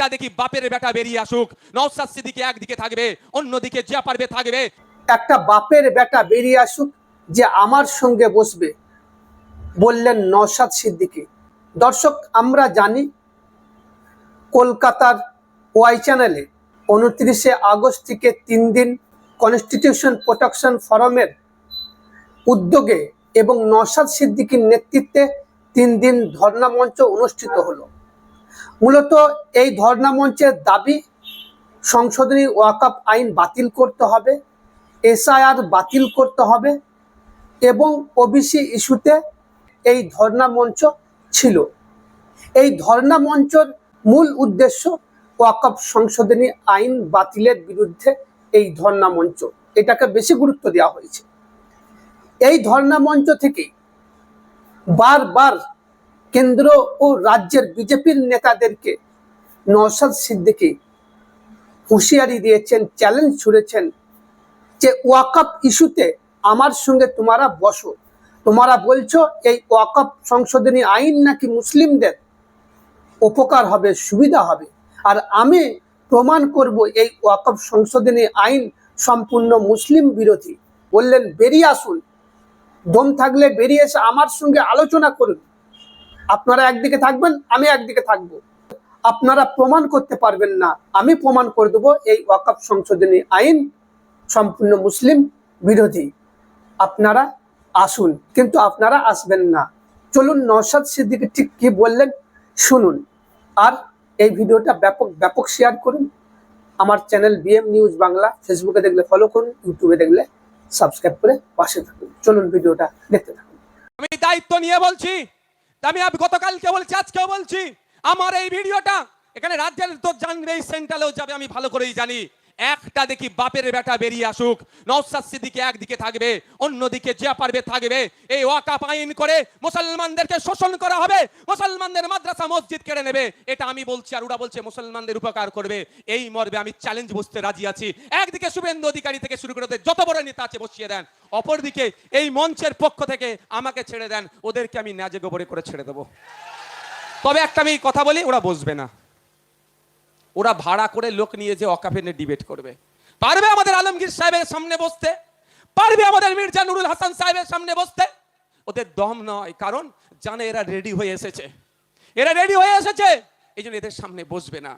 একটা দেখি বাপের বেটা বেরিয়ে আসুক। নওসাদ সিদ্দিকি একদিকে থাকবে, অন্যদিকে যা পারবে থাকবে। একটা বাপের বেটা বেরিয়ে আসুক, যে আমার সঙ্গে বসবে, বললেন নওসাদ সিদ্দিকী। দর্শক, আমরা জানি কলকাতার ওয়াই চ্যানেলে উনত্রিশে আগস্ট থেকে তিন দিন কনস্টিটিউশন প্রোটেকশন ফোরামের উদ্যোগে এবং নওশাদ সিদ্দিকীর নেতৃত্বে তিন দিন ধর্ণা মঞ্চ অনুষ্ঠিত হলো। মূলত এই ধর্ণা মঞ্চের দাবি, সংশোধনী ওয়াকাপ আইন বাতিল করতে হবে, এসআইআর বাতিল করতে হবে এবং ওবিসি ইস্যুতে এই ধর্ণা মঞ্চ ছিল। এই ধর্ণা মঞ্চর মূল উদ্দেশ্য ওয়াকফ সংশোধনী আইন বাতিলের বিরুদ্ধে এই ধর্ণা মঞ্চ এটাকে বেশি গুরুত্ব দেওয়া হয়েছে। এই ধর্ণা মঞ্চ থেকে বারবার কেন্দ্র ও রাজ্যের বিজেপির নেতাদেরকে নওশাদ সিদ্দিকী হুঁশিয়ারি দিয়েছেন চ্যালেঞ্জ ছুড়েছেন যে ওয়াকআপ ইস্যুতে আমার সঙ্গে তোমারা বসো। তোমরা বলছো এই ওয়াকআপ সংশোধনী আইন নাকি মুসলিমদের উপকার হবে, সুবিধা হবে? আর আমি প্রমাণ করব এই ওয়াকআপ সংশোধনী আইন সম্পূর্ণ মুসলিম বিরোধী। বললেন, বেরিয়ে আসুন। দম থাকলে বেরিয়ে এসে আমার সঙ্গে আলোচনা করুন। আপনারা একদিকে থাকবেন, আমি একদিকে থাকব। আপনারা প্রমাণ করতে পারবেন না, আমি প্রমাণ করে দেবো এই ওয়াকআপ সংশোধনী আইন সম্পূর্ণ মুসলিম বিরোধী। আপনারা আসুন, কিন্তু আপনারা আসবেন না। চলুন নওশাদ সিদ্দিকি ঠিক কি বললেন শুনুন। আর এই ভিডিওটা ব্যাপক ব্যাপক শেয়ার করুন। আমার চ্যানেল বিএম নিউজ বাংলা ফেসবুকে দেখলে ফলো করুন ইউটিউবে দেখলে সাবস্ক্রাইব করে পাশে থাকুন। চলুন ভিডিওটা দেখতে থাকুন। আমি দায়িত্ব নিয়ে বলছি আমি গতকালকে বলছি, আজকেও বলছি, আমার এই ভিডিওটা এখানে রাজ্যের তো জানবে এই সেন্ট্রালেও যাবে, আমি ভালো করেই জানি। একটা দেখি বাপের বেটা বেরিয়ে আসুক। নওসাদ সিদ্দিকি একদিকে থাকবে, অন্যদিকে যে পারবে থাকবে। এই ওয়াকাপ আইন করে মুসলমানদেরকে শোষণ করা হবে, মুসলমানদের মাদ্রাসা মসজিদ কেড়ে নেবে। এটা আমি বলছি আর ওরা বলছে মুসলমানদের উপকার করবে। এই মর্বে আমি চ্যালেঞ্জ বুঝতে রাজি আছি। একদিকে শুভেন্দু অধিকারী থেকে শুরু করে যত বড় নেতা আছে বসিয়ে দেন। অপরদিকে এই মঞ্চের পক্ষ থেকে আমাকে ছেড়ে দেন। ওদেরকে আমি ন্যাজে গোবরে করে ছেড়ে দেবো। তবে একটা আমি কথা বলি, ওরা বসবে না। ওরা ভাড়া করে লোক নিয়ে যে অকাফেনে ডিবেট করবে। পারবে আমাদের আলমগীর সাহেবের সামনে বসতে? পারবে আমাদের মির্জা নুরুল হাসান সাহেবের সামনে বসতে? ওদের দম নয়, কারণ জানে এরা রেডি হয়ে এসেছে। এরা রেডি হয়ে এসেছে। এই জন্য এদের সামনে বসবে না।